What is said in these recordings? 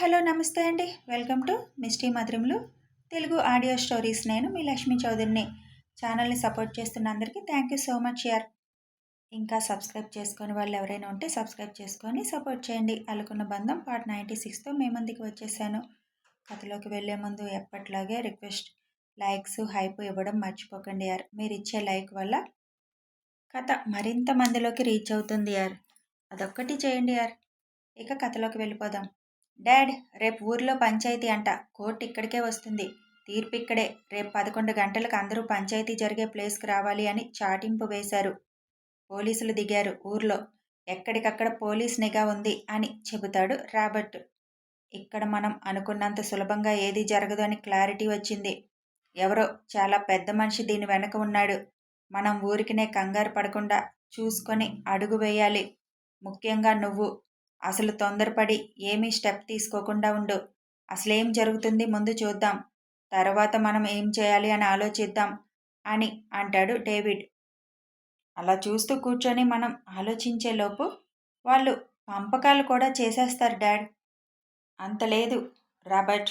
Hello నమస్తే అండి. Welcome to Misty మధురంలో తెలుగు ఆడియో స్టోరీస్ నేను మీ లక్ష్మి చౌదరిని. ఛానల్ని సపోర్ట్ చేస్తున్న అందరికీ థ్యాంక్ యూ సో మచ్ యార్. ఇంకా సబ్స్క్రైబ్ చేసుకొని వాళ్ళు ఎవరైనా ఉంటే సబ్స్క్రైబ్ చేసుకొని సపోర్ట్ చేయండి. అలుకున్న బంధం పార్ట్ నైంటీ సిక్స్తో మీ ముందుకు వచ్చేసాను. కథలోకి వెళ్ళే ముందు ఎప్పట్లాగే రిక్వెస్ట్ లైక్స్ హైప్ ఇవ్వడం మర్చిపోకండి యార్. మీరు ఇచ్చే లైక్ వల్ల కథ మరింత మందిలోకి రీచ్ అవుతుంది యార్. అదొక్కటి చేయండి యార్. ఇక కథలోకి వెళ్ళిపోదాం. డాడ్ రేపు ఊర్లో పంచాయతీ అంట. కోర్టు ఇక్కడికే వస్తుంది. తీర్పు ఇక్కడే. రేపు పదకొండు గంటలకు అందరూ పంచాయతీ జరిగే ప్లేస్కి రావాలి అని చాటింపు వేశారు. పోలీసులు దిగారు ఊర్లో. ఎక్కడికక్కడ పోలీస్ నిఘా ఉంది అని చెబుతాడు రాబర్ట్. ఇక్కడ మనం అనుకున్నంత సులభంగా ఏది జరగదు అని క్లారిటీ వచ్చింది. ఎవరో చాలా పెద్ద మనిషి దీని వెనక ఉన్నాడు. మనం ఊరికినే కంగారు పడకుండా చూసుకొని అడుగు వేయాలి. ముఖ్యంగా నువ్వు. అసలు తొందరపడి ఏమీ స్టెప్ తీసుకోకుండా ఉండు. అసలేం జరుగుతుంది ముందు చూద్దాం. తర్వాత మనం ఏం చేయాలి అని ఆలోచిద్దాం అని అంటాడు డేవిడ్. అలా చూస్తూ కూర్చొని మనం ఆలోచించేలోపు వాళ్ళు పంపకాలు కూడా చేసేస్తారు డాడ్. అంత లేదు. రాబర్ట్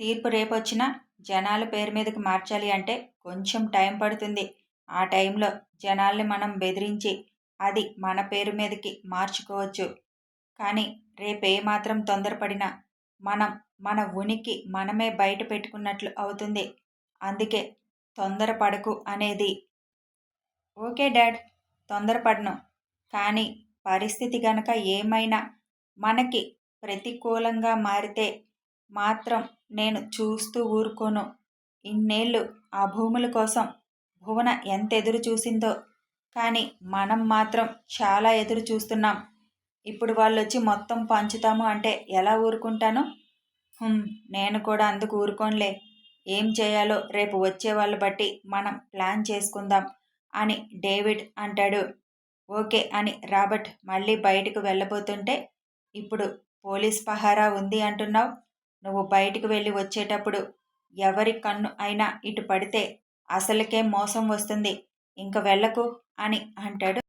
తీర్పు రేపొచ్చినా జనాల పేరు మీదకి మార్చాలి అంటే కొంచెం టైం పడుతుంది. ఆ టైంలో జనాల్ని మనం బెదిరించి అది మన పేరు మీదకి మార్చుకోవచ్చు. కానీ రేపేమాత్రం తొందరపడినా మనం మన ఉనికి మనమే బయట పెట్టుకున్నట్లు అవుతుంది. అందుకే తొందరపడకు అనేది. ఓకే డాడ్ తొందరపడను. కానీ పరిస్థితి గనక ఏమైనా మనకి ప్రతికూలంగా మారితే మాత్రం నేను చూస్తూ ఊరుకోను. ఇన్నేళ్ళు ఆ భూముల కోసం భువన ఎంత ఎదురు చూసిందో. కానీ మనం మాత్రం చాలా ఎదురు చూస్తున్నాం. ఇప్పుడు వాళ్ళు వచ్చి మొత్తం పంచుతాము అంటే ఎలా ఊరుకుంటాను? నేను కూడా అందుకు ఊరుకోనులే. ఏం చేయాలో రేపు వచ్చే వాళ్ళు బట్టి మనం ప్లాన్ చేసుకుందాం అని డేవిడ్ అంటాడు. ఓకే అని రాబర్ట్ మళ్ళీ బయటకు వెళ్ళబోతుంటే ఇప్పుడు పోలీస్ పహారా ఉంది అంటున్నావు? నువ్వు బయటికి వెళ్ళి వచ్చేటప్పుడు ఎవరి కన్ను అయినా ఇటు పడితే అసలుకే మోసం వస్తుంది. ఇంక వెళ్ళకు అని అంటాడు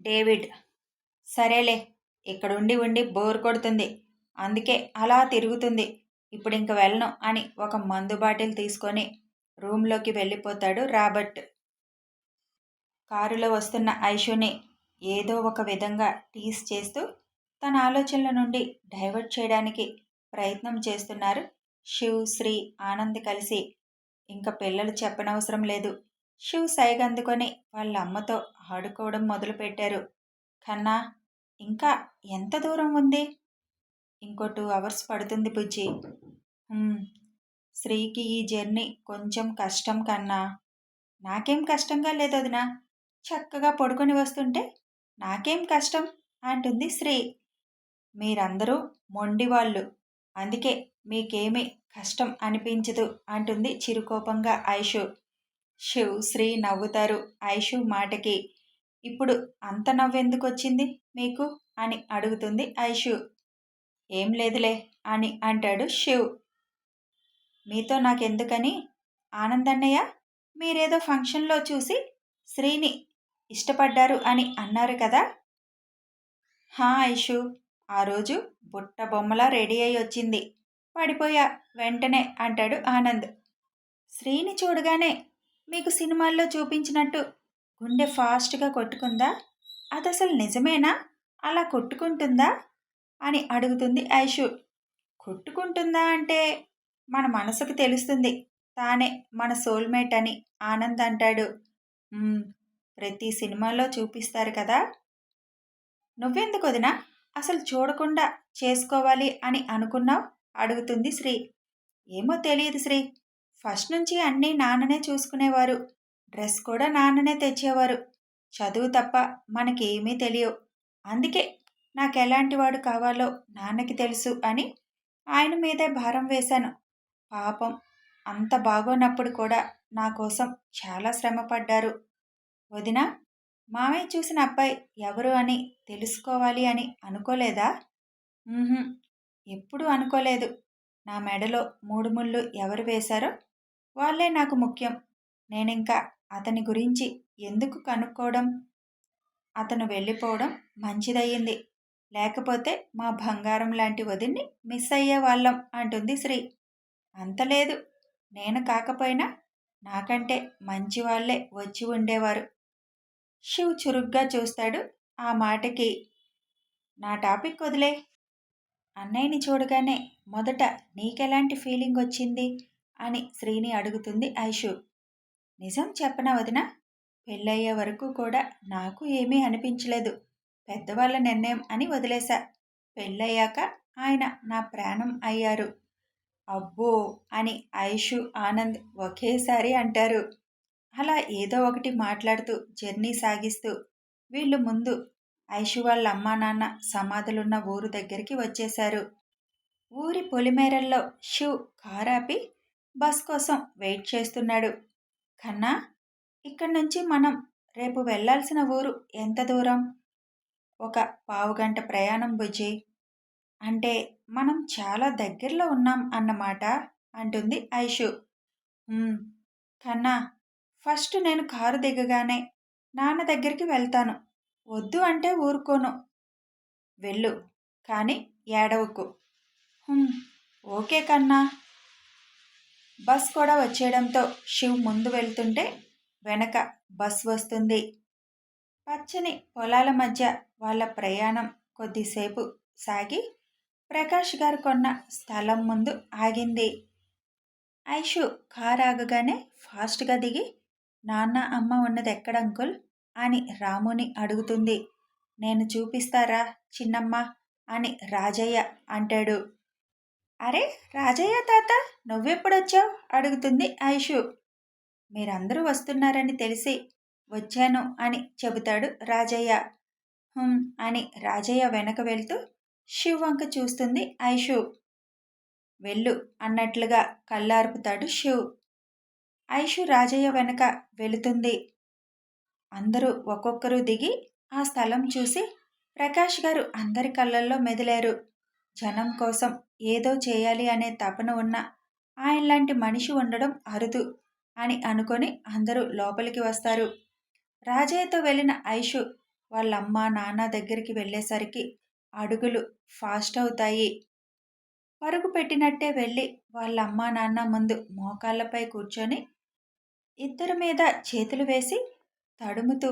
డేవిడ్. సరేలే ఇక్కడ ఉండి ఉండి బోర్ కొడుతుంది. అందుకే అలా తిరుగుతుంది. ఇప్పుడు ఇంక వెళ్ళను అని ఒక మందు బాటిల్ తీసుకొని రూమ్లోకి వెళ్ళిపోతాడు రాబర్ట్. కారులో వస్తున్న ఐషుని ఏదో ఒక విధంగా టీస్ చేస్తూ తన ఆలోచనల నుండి డైవర్ట్ చేయడానికి ప్రయత్నం చేస్తున్నారు శివ్ శ్రీ ఆనంద్ కలిసి. ఇంకా పిల్లలు చెప్పనవసరం లేదు. శివ్ సైగ అందుకొని వాళ్ళ అమ్మతో ఆడుకోవడం మొదలుపెట్టారు. కన్నా ఇంకా ఎంత దూరం ఉంది? ఇంకో టూ అవర్స్ పడుతుంది బుజ్జి. శ్రీకి ఈ జర్నీ కొంచెం కష్టం కన్నా. నాకేం కష్టంగా లేదు వదినా. చక్కగా పడుకొని వస్తుంటే నాకేం కష్టం? అంటుంది శ్రీ. మీరందరూ మొండి వాళ్ళు. అందుకే మీకేమీ కష్టం అనిపించదు అంటుంది చిరుకోపంగా ఐషు. శివ్ శ్రీ నవ్వుతారు ఐషు మాటకి. ఇప్పుడు అంత నవ్వెందుకు వచ్చింది మీకు? అని అడుగుతుంది ఐషు. ఏం లేదులే అని అంటాడు శివ్. మీతో నాకెందుకని? ఆనందన్నయ్య మీరేదో ఫంక్షన్లో చూసి శ్రీని ఇష్టపడ్డారు అని అన్నారు కదా? హా ఐషు ఆ రోజు బుట్ట బొమ్మలా రెడీ అయి వచ్చింది. పడిపోయా వెంటనే అంటాడు ఆనంద్. శ్రీని చూడగానే మీకు సినిమాల్లో చూపించినట్టు గుండె ఫాస్ట్గా కొట్టుకుందా? అది అసలు నిజమేనా? అలా కొట్టుకుంటుందా? అని అడుగుతుంది ఐషు. కొట్టుకుంటుందా అంటే మన మనసుకు తెలుస్తుంది. తానే మన సోల్మేట్ అని ఆనంద్ అంటాడు. ప్రతి సినిమాలో చూపిస్తారు కదా? నువ్వెందుకు వదినా? అసలు చూడకుండా చేసుకోవాలి అని అనుకున్నావు? అడుగుతుంది శ్రీ. ఏమో తెలియదు శ్రీ. ఫస్ట్ నుంచి అన్నీ నాన్ననే చూసుకునేవారు. డ్రెస్ కూడా నాన్ననే తెచ్చేవారు. చదువు తప్ప మనకేమీ తెలియవు. అందుకే నాకు ఎలాంటి వాడు కావాలో నాన్నకి తెలుసు అని ఆయన మీదే భారం వేశాను. పాపం అంత బాగోనప్పుడు కూడా నా కోసం చాలా శ్రమపడ్డారు. వదిన మామయ్య చూసిన అబ్బాయి ఎవరు అని తెలుసుకోవాలి అని అనుకోలేదా? ఎప్పుడు అనుకోలేదు. నా మెడలో మూడు ముళ్ళు ఎవరు వేశారో వాళ్ళే నాకు ముఖ్యం. నేనింకా అతని గురించి ఎందుకు కనుక్కోవడం? అతను వెళ్ళిపోవడం మంచిదయ్యింది. లేకపోతే మా బంగారం లాంటి వదిన్ని మిస్ అయ్యే వాళ్ళం అంటుంది శ్రీ. అంత లేదు. నేను కాకపోయినా నాకంటే మంచి వాళ్ళే వచ్చి ఉండేవారు. శివ్ చురుగ్గా చూస్తాడు ఆ మాటకి. నా టాపిక్ వదిలే. అన్నయ్యని చూడగానే మొదట నీకెలాంటి ఫీలింగ్ వచ్చింది అని శ్రీని అడుగుతుంది ఐషు. నిజం చెప్పన వదిన? పెళ్ళయ్యే వరకు కూడా నాకు ఏమీ అనిపించలేదు. పెద్దవాళ్ళ నిర్ణయం అని వదిలేశా. పెళ్ళయ్యాక ఆయన నా ప్రాణం అయ్యారు. అబ్బో! అని ఐషు ఆనంద్ ఒకేసారి అంటారు. అలా ఏదో ఒకటి మాట్లాడుతూ జర్నీ సాగిస్తూ వీళ్ళు ముందు ఐషు వాళ్ళ అమ్మా నాన్న సమాధులున్న ఊరు దగ్గరికి వచ్చేశారు. ఊరి పొలిమేరల్లో శివ్ కారాపి బస్ కోసం వెయిట్ చేస్తున్నాడు. కన్నా ఇక్కడి నుంచి మనం రేపు వెళ్ళాల్సిన ఊరు ఎంత దూరం? ఒక పావుగంట ప్రయాణం బుజ్జి. అంటే మనం చాలా దగ్గరలో ఉన్నాం అన్నమాట అంటుంది ఐషు. కన్నా ఫస్ట్ నేను కారు దిగగానే నాన్న దగ్గరికి వెళ్తాను. వద్దు అంటే ఊరుకోను. వెళ్ళు కానీ ఏడవకు. ఓకే కన్నా. బస్ కూడా వచ్చేయడంతో శివ్ ముందు వెళ్తుంటే వెనక బస్ వస్తుంది. పచ్చని పొలాల మధ్య వాళ్ళ ప్రయాణం కొద్దిసేపు సాగి ప్రకాష్ గారు కొన్న స్థలం ముందు ఆగింది. ఐషు కారు ఆగగానే ఫాస్ట్గా దిగి నాన్న అమ్మ ఉన్నది ఎక్కడ అంకుల్? అని రాముని అడుగుతుంది. నేను చూపిస్తారా చిన్నమ్మ? అని రాజయ్య అంటాడు. అరే రాజయ్య తాత నువ్వెప్పుడొచ్చావు? అడుగుతుంది ఐషు. మీరందరూ వస్తున్నారని తెలిసి వచ్చాను అని చెబుతాడు రాజయ్య. అని రాజయ్య వెనక వెళ్తూ శివ్ వంక చూస్తుంది ఐషు. వెళ్ళు అన్నట్లుగా కళ్ళార్పుతాడు శివ్. ఐషు రాజయ్య వెనక వెళుతుంది. అందరూ ఒక్కొక్కరు దిగి ఆ స్థలం చూసి ప్రకాష్ గారు అందరి కళ్ళల్లో మెదిలారు. జనం కోసం ఏదో చేయాలి అనే తపన ఉన్న ఆయనలాంటి మనిషి ఉండడం అరుదు అని అనుకొని అందరూ లోపలికి వస్తారు. రాజయ్యతో వెళ్ళిన ఐషు వాళ్ళమ్మ నాన్న దగ్గరికి వెళ్ళేసరికి అడుగులు ఫాస్ట్ అవుతాయి. పరుగు పెట్టినట్టే వెళ్ళి వాళ్ళ అమ్మ నాన్న ముందు మోకాళ్ళపై కూర్చొని ఇద్దరి మీద చేతులు వేసి తడుముతూ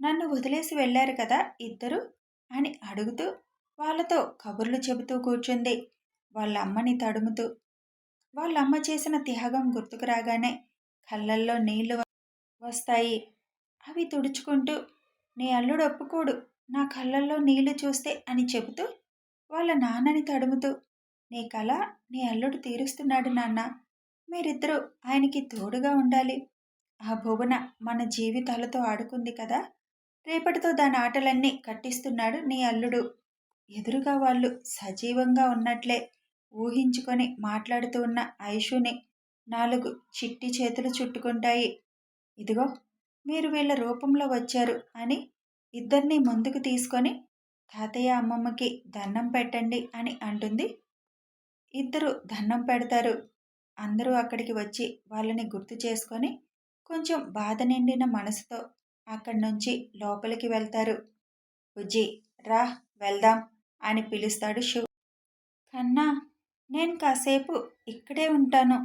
నన్ను వదిలేసి వెళ్ళారు కదా ఇద్దరు? అని అడుగుతూ వాళ్ళతో కబుర్లు చెబుతూ కూర్చుంది. వాళ్ళ అమ్మని తడుముతూ వాళ్ళమ్మ చేసిన త్యాగం గుర్తుకు రాగానే కళ్ళల్లో నీళ్ళు వస్తాయి. అవి తుడుచుకుంటూ నీ అల్లుడు ఒప్పుకోడు. నా కళ్ళల్లో నీళ్ళు చూస్తే అని చెబుతూ వాళ్ళ నాన్నని తడుముతూ నీ కళ నీ అల్లుడు తీరుస్తున్నాడు నాన్న. మీరిద్దరూ ఆయనకి తోడుగా ఉండాలి. ఆ భువన మన జీవితాలతో ఆడుకుంది కదా. రేపటితో దాని ఆటలన్నీ కట్టిస్తున్నాడు నీ అల్లుడు. ఎదురుగా వాళ్ళు సజీవంగా ఉన్నట్లే. ఊహించుకొని మాట్లాడుతూ ఉన్న ఐషుని నాలుగు చిట్టి చేతులు చుట్టుకుంటాయి. ఇదిగో మీరు వీళ్ళ రూపంలో వచ్చారు అని ఇద్దరిని ముందుకు తీసుకొని తాతయ్య అమ్మమ్మకి దండం పెట్టండి అని అంటుంది. ఇద్దరు దండం పెడతారు. అందరూ అక్కడికి వచ్చి వాళ్ళని గుర్తు చేసుకొని కొంచెం బాధ నిండిన మనసుతో అక్కడి నుంచి లోపలికి వెళ్తారు. బుజ్జి రా వెళ్దాం అని పిలుస్తాడు శివ్. కన్నా నేను కాసేపు ఇక్కడే ఉంటాను.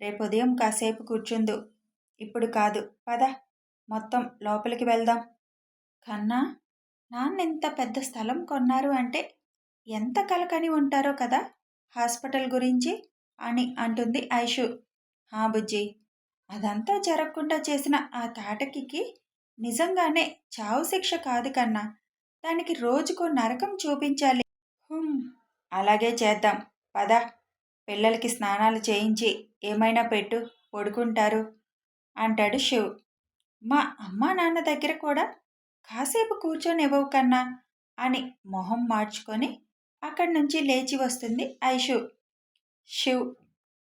రేపు ఉదయం కాసేపు కూర్చుందు. ఇప్పుడు కాదు. పద మొత్తం లోపలికి వెళ్దాం. కన్నా నాన్న ఇంత పెద్ద స్థలం కొన్నారు అంటే ఎంత కలకని ఉంటారో కదా హాస్పిటల్ గురించి అని అంటుంది ఐషు. హా బుజ్జి అదంతా జరగకుండా చేసిన ఆ తాటకికి నిజంగానే చావు శిక్ష కాదు కన్నా. దానికి రోజుకో నరకం చూపించాలి. అలాగే చేద్దాం. పద పిల్లలకి స్నానాలు చేయించి ఏమైనా పెట్టు పడుకుంటారు అంటాడు శివ్. మా అమ్మా నాన్న దగ్గర కూడా కాసేపు కూర్చొని ఇవ్వవు కన్నా అని మొహం మార్చుకొని అక్కడి నుంచి లేచి వస్తుంది ఐషు. శివ్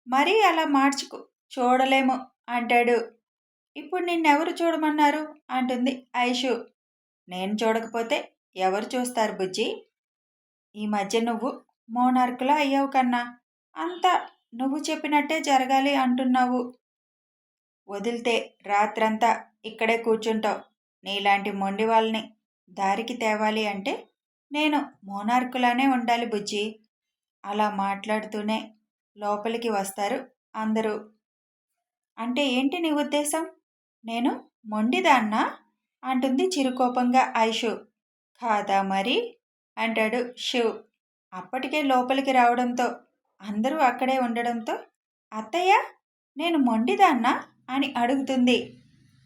మరీ అలా మార్చుకు చూడలేము అంటాడు. ఇప్పుడు నిన్నెవరు చూడమన్నారు? అంటుంది ఐషు. నేను చూడకపోతే ఎవరు చూస్తారు బుజ్జి? ఈ మధ్య నువ్వు మోనార్కులా అయ్యావు కన్నా. అంతా నువ్వు చెప్పినట్టే జరగాలి అంటున్నావు. వదిలితే రాత్రంతా ఇక్కడే కూర్చుంటావు. నీలాంటి మొండి వాళ్ళని దారికి తేవాలి అంటే నేను మోనార్కులానే ఉండాలి బుజ్జి. అలా మాట్లాడుతూనే లోపలికి వస్తారు అందరూ. అంటే ఏంటి నీ ఉద్దేశం? నేను మొండిదాన్నా? అంటుంది చిరుకోపంగా ఐషు. కాదా మరి? అంటాడు శివ్. అప్పటికే లోపలికి రావడంతో అందరూ అక్కడే ఉండడంతో అత్తయ్య నేను మొండిదాన్నా? అని అడుగుతుంది.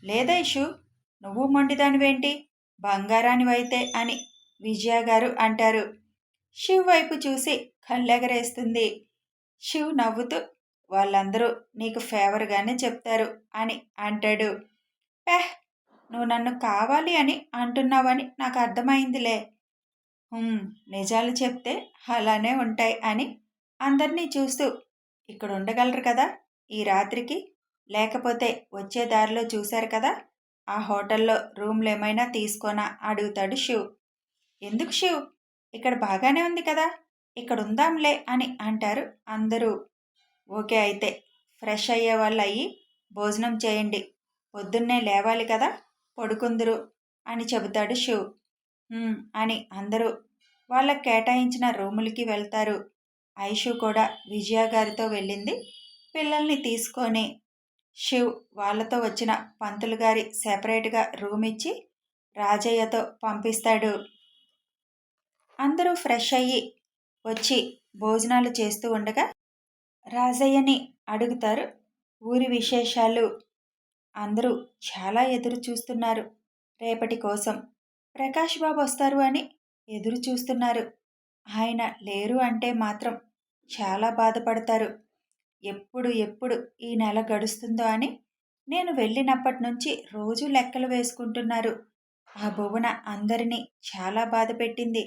లేదైషు నువ్వు మొండిదానివేంటి? బంగారానివైతే అని విజయ గారు అంటారు. శివ్ వైపు చూసి కళ్ళెగరేస్తుంది. శివ్ నవ్వుతూ వాళ్ళందరూ నీకు ఫేవర్గానే చెప్తారు అని అంటాడు. పెహ్ నువ్వు నన్ను కావాలి అని అంటున్నావని నాకు అర్థమైందిలే. నిజాలు చెప్తే అలానే ఉంటాయి అని అందరినీ చూస్తూ ఇక్కడ ఉండగలరు కదా? ఈ రాత్రికి? లేకపోతే వచ్చే దారిలో చూశారు కదా? ఆ హోటల్లో రూమ్లు ఏమైనా తీసుకోనా అడుగుతాడు శివ్. ఎందుకు శివ్? ఇక్కడ బాగానే ఉంది కదా? ఇక్కడ ఉందాంలే అని అంటారు అందరూ. ఓకే అయితే ఫ్రెష్ అయ్యే వాళ్ళు అయ్యి భోజనం చేయండి. పొద్దున్నే లేవాలి కదా? పడుకుందురు అని చెబుతాడు శివ్. అని అందరూ వాళ్ళకి కేటాయించిన రూములకి వెళ్తారు. ఐషు కూడా విజయ గారితో వెళ్ళింది. పిల్లల్ని తీసుకొని శివ్ వాళ్ళతో వచ్చిన పంతులు గారి సెపరేట్గా రూమ్ ఇచ్చి రాజయ్యతో పంపిస్తాడు. అందరూ ఫ్రెష్ అయ్యి వచ్చి భోజనాలు చేస్తూ ఉండగా రాజయ్యని అడుగుతారు. ఊరి విశేషాలు అందరూ చాలా ఎదురు చూస్తున్నారు. రేపటి కోసం ప్రకాష్ బాబు వస్తారు అని ఎదురు చూస్తున్నారు. ఆయన లేరు అంటే మాత్రం చాలా బాధపడతారు. ఎప్పుడు ఎప్పుడు ఈ నెల గడుస్తుందో అని నేను వెళ్ళినప్పటి నుంచి రోజు లెక్కలు వేసుకుంటున్నారు. ఆ భువన అందరినీ చాలా బాధ పెట్టింది.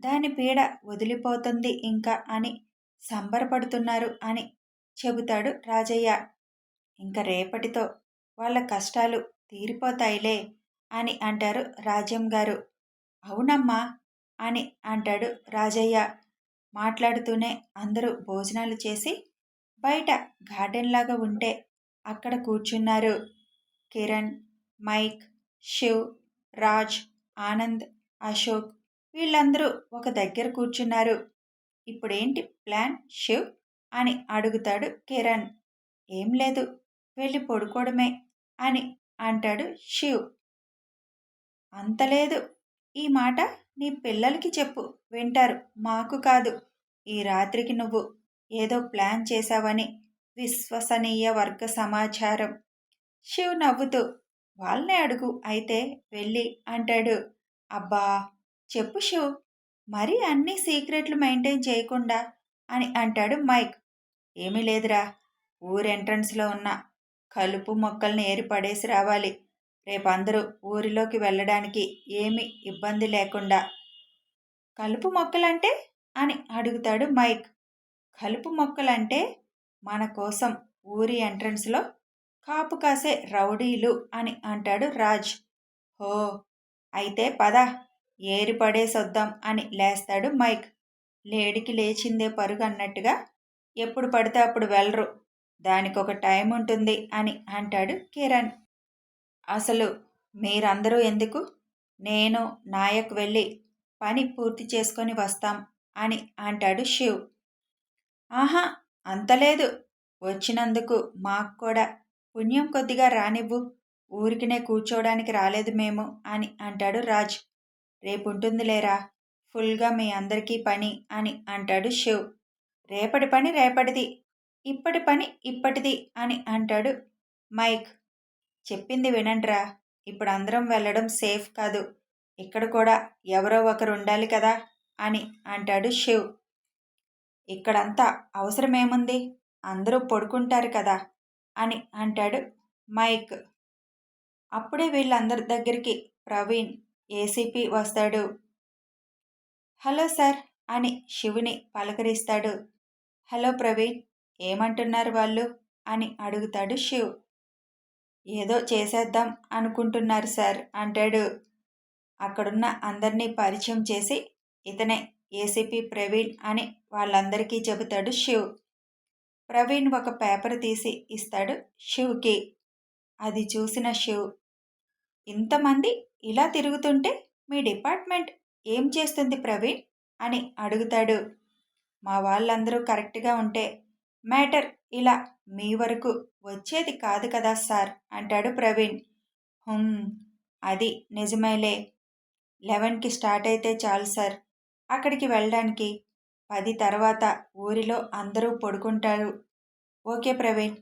దాని పీడ వదిలిపోతుంది ఇంకా అని సంబరపడుతున్నారు అని చెబుతాడు రాజయ్య. ఇంకా రేపటితో వాళ్ళ కష్టాలు తీరిపోతాయిలే. అని అంటారు రాజ్యం గారు. అవునమ్మా అని అంటాడు రాజయ్య. మాట్లాడుతూనే అందరూ భోజనాలు చేసి బయట గార్డెన్ లాగా ఉంటే అక్కడ కూర్చున్నారు. కిరణ్ మైక్ శివ్ రాజ్ ఆనంద్ అశోక్ వీళ్ళందరూ ఒక దగ్గర కూర్చున్నారు. ఇప్పుడేంటి ప్లాన్ శివ్? అని అడుగుతాడు కిరణ్. ఏం లేదు వెళ్ళి పడుకోవడమే అని అంటాడు శివ్. అంతలేదు ఈ మాట నీ పిల్లలకి చెప్పు. వింటారు. మాకు కాదు. ఈ రాత్రికి నువ్వు ఏదో ప్లాన్ చేశావని విశ్వసనీయ వర్గ సమాచారం. శివ్ నవ్వుతూ వాళ్ళనే అడుగు. అయితే వెళ్ళి అంటాడు. అబ్బా! చెప్పు శివ్. మరి అన్ని సీక్రెట్లు మెయింటైన్ చేయకుండా అని అంటాడు మైక్. ఏమీ లేదురా. ఊరు ఎంట్రన్స్లో ఉన్న కలుపు మొక్కల్ని ఏరి పడేసి రావాలి. రేపు అందరూ ఊరిలోకి వెళ్ళడానికి ఏమి ఇబ్బంది లేకుండా కలుపు మొక్కలంటే? అని అడుగుతాడు మైక్. కలుపు మొక్కలంటే మన కోసం ఊరి ఎంట్రన్స్లో కాపు కాసే రౌడీలు అని అంటాడు రాజ్. హో అయితే పద ఏరి పడేసొద్దాం అని లేస్తాడు మైక్. లేడికి లేచిందే పరుగు అన్నట్టుగా ఎప్పుడు పడితే అప్పుడు వెళ్ళరు. దానికొక టైం ఉంటుంది అని అంటాడు కిరణ్. అసలు మీరందరూ ఎందుకు? నేను నాయక్ వెళ్ళి పని పూర్తి చేసుకొని వస్తాం అని అంటాడు శివ్. ఆహా అంతలేదు వచ్చినందుకు మాకు కూడా పుణ్యం కొద్దిగా రానివ్వు. ఊరికినే కూర్చోవడానికి రాలేదు మేము అని అంటాడు రాజ్. రేపుంటుందిలేరా ఫుల్గా మీ అందరికీ పని అని అంటాడు శివ్. రేపటి పని రేపటిది. ఇప్పటి పని ఇప్పటిది అని అంటాడు మైక్. చెప్పింది వినండ్రా. ఇప్పుడు అందరం వెళ్ళడం సేఫ్ కాదు. ఇక్కడ కూడా ఎవరో ఒకరు ఉండాలి కదా అని అంటాడు శివ్. ఇక్కడంతా అవసరమేముంది? అందరూ పడుకుంటారు కదా అని అంటాడు మైక్. అప్పుడే వీళ్ళందరి దగ్గరికి ప్రవీణ్ ఏసీపీ వస్తాడు. హలో సార్ అని శివుని పలకరిస్తాడు. హలో ప్రవీణ్ ఏమంటున్నారు వాళ్ళు అని అడుగుతాడు శివ్. ఏదో చేసేద్దాం అనుకుంటున్నారు సార్ అంటాడు. అక్కడున్న అందరినీ పరిచయం చేసి ఇతనే ఏసీపీ ప్రవీణ్ అని వాళ్ళందరికీ చెబుతాడు శివ్. ప్రవీణ్ ఒక పేపర్ తీసి ఇస్తాడు శివ్కి. అది చూసిన శివ్ ఇంతమంది ఇలా తిరుగుతుంటే మీ డిపార్ట్మెంట్ ఏం చేస్తుంది ప్రవీణ్? అని అడుగుతాడు. మా వాళ్ళందరూ కరెక్ట్గా ఉంటే మ్యాటర్ ఇలా మీ వరకు వచ్చేది కాదు కదా సార్ అంటాడు ప్రవీణ్. హుమ్ అది నిజమేలే. లెవెన్కి స్టార్ట్ అయితే చాలు సార్. అక్కడికి వెళ్ళడానికి పది తర్వాత ఊరిలో అందరూ పడుకుంటారు. ఓకే ప్రవీణ్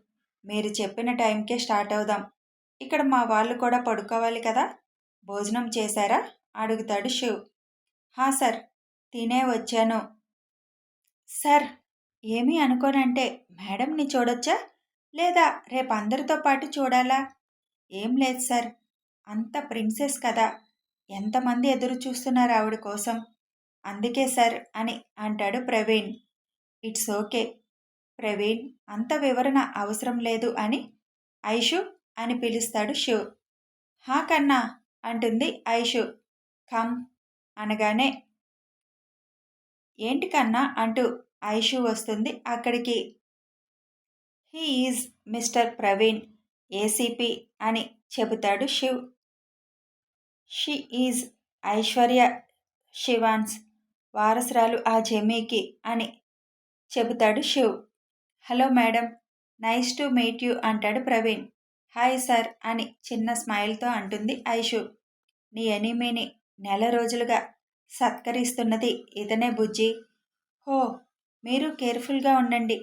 మీరు చెప్పిన టైంకే స్టార్ట్ అవుదాం. ఇక్కడ మా వాళ్ళు కూడా పడుకోవాలి కదా. భోజనం చేశారా? అడుగుతాడు శివ్. హా సార్ తినే వచ్చాను. సార్ ఏమీ అనుకోనంటే మేడంని చూడొచ్చా? లేదా రేపు అందరితో పాటు చూడాలా? ఏం లేదు సార్. అంత ప్రిన్సెస్ కదా. ఎంతమంది ఎదురు చూస్తున్నారు ఆవిడ కోసం? అందుకే సార్ అని అంటాడు ప్రవీణ్. It's okay. ప్రవీణ్ అంత వివరణ అవసరం లేదు అని ఐషు అని పిలుస్తాడు శివ్. హా కన్నా అంటుంది ఐషు. కమ్ అనగానే ఏంటి కన్నా అంటూ ఐషు వస్తుంది. అక్కడికి he is Mister Praveen ACP అని చెబుతాడు శివ్. షీ ఈజ్ ఐశ్వర్య శివాన్స్ వారసురాలు ఆ జమీకి అని చెబుతాడు Shiv. Hello madam nice to meet you అంటాడు ప్రవీణ్. హాయ్ సార్ అని చిన్న స్మైల్తో అంటుంది ఐషు. నీ ఎనిమిని నెల రోజులుగా సత్కరిస్తున్నది ఇతనే బుజ్జి. హో మీరు కేర్ఫుల్గా ఉండండి.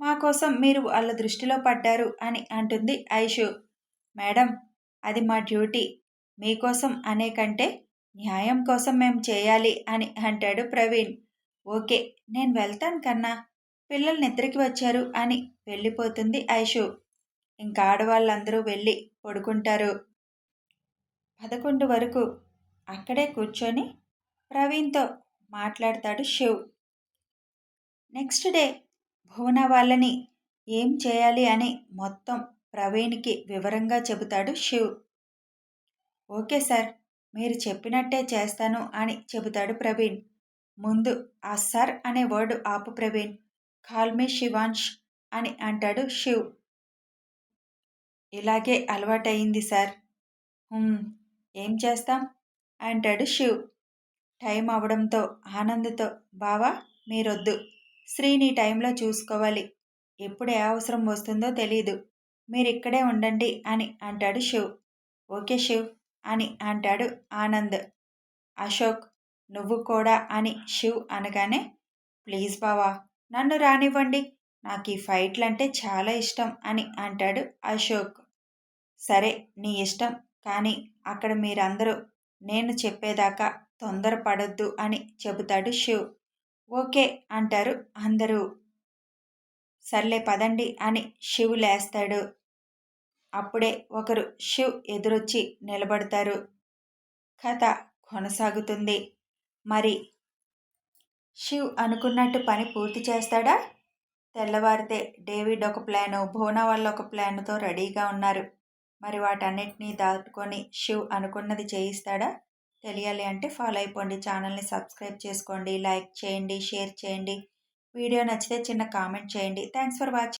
మా కోసం మీరు వాళ్ళ దృష్టిలో పడ్డారు అని అంటుంది ఐషు. మేడం అది మా డ్యూటీ. మీకోసం అనే కంటే న్యాయం కోసం మేము చేయాలి అని అంటాడు ప్రవీణ్. ఓకే నేను వెళ్తాను కన్నా. పిల్లలు నిద్రకి వచ్చారు అని వెళ్ళిపోతుంది ఐషు. ఇంకా ఆడవాళ్ళందరూ వెళ్ళి పడుకుంటారు. పదకొండు వరకు అక్కడే కూర్చొని ప్రవీణ్తో మాట్లాడతాడు శివ్. నెక్స్ట్ డే భువన వాళ్ళని ఏం చేయాలి అని మొత్తం ప్రవీణ్కి వివరంగా చెబుతాడు శివ్. ఓకే సార్ మీరు చెప్పినట్టే చేస్తాను అని చెబుతాడు ప్రవీణ్. ముందు ఆ సర్ అనే వర్డ్ ఆపు ప్రవీణ్. కాల్ మీ శివాంష్ అని అంటాడు శివ్. ఇలాగే అలవాటయింది సార్. ఏం చేస్తాం? అంటాడు శివ్. టైం అవడంతో ఆనందతో బావా మీరొద్దు. శ్రీని టైంలో చూసుకోవాలి. ఎప్పుడు ఏ అవసరం వస్తుందో తెలీదు. మీరు ఇక్కడే ఉండండి అని అంటాడు శివ్. ఓకే శివ్ అని అంటాడు ఆనంద్. అశోక్ నువ్వు కూడా అని శివ్ అనగానే ప్లీజ్ బావా నన్ను రానివ్వండి. నాకు ఈ ఫైట్లు అంటే చాలా ఇష్టం అని అంటాడు అశోక్. సరే నీ ఇష్టం కానీ అక్కడ మీరందరూ నేను చెప్పేదాకా తొందరపడొద్దు అని చెబుతాడు శివ్. ఓకే అంటారు. అందరూ సర్లే పదండి అని శివ్ లేస్తాడు. అప్పుడే ఒకరు శివ్ ఎదురొచ్చి నిలబడతారు. కథ కొనసాగుతుంది. మరి శివ్ అనుకున్నట్టు పని పూర్తి చేస్తాడా? తెల్లవారితే డేవిడ్ ఒక ప్లాను భోనా వాళ్ళ ఒక ప్లాన్తో రెడీగా ఉన్నారు. మరి వాటన్నిటినీ దాటుకొని శివ్ అనుకున్నది చేయిస్తాడా? తెలియాలి అంటే ఫాలో అయిపోండి ఛానల్ని సబ్స్క్రైబ్ చేసుకోండి లైక్ చేయండి షేర్ చేయండి. వీడియో నచ్చితే చిన్న కామెంట్ చేయండి. Thanks for watching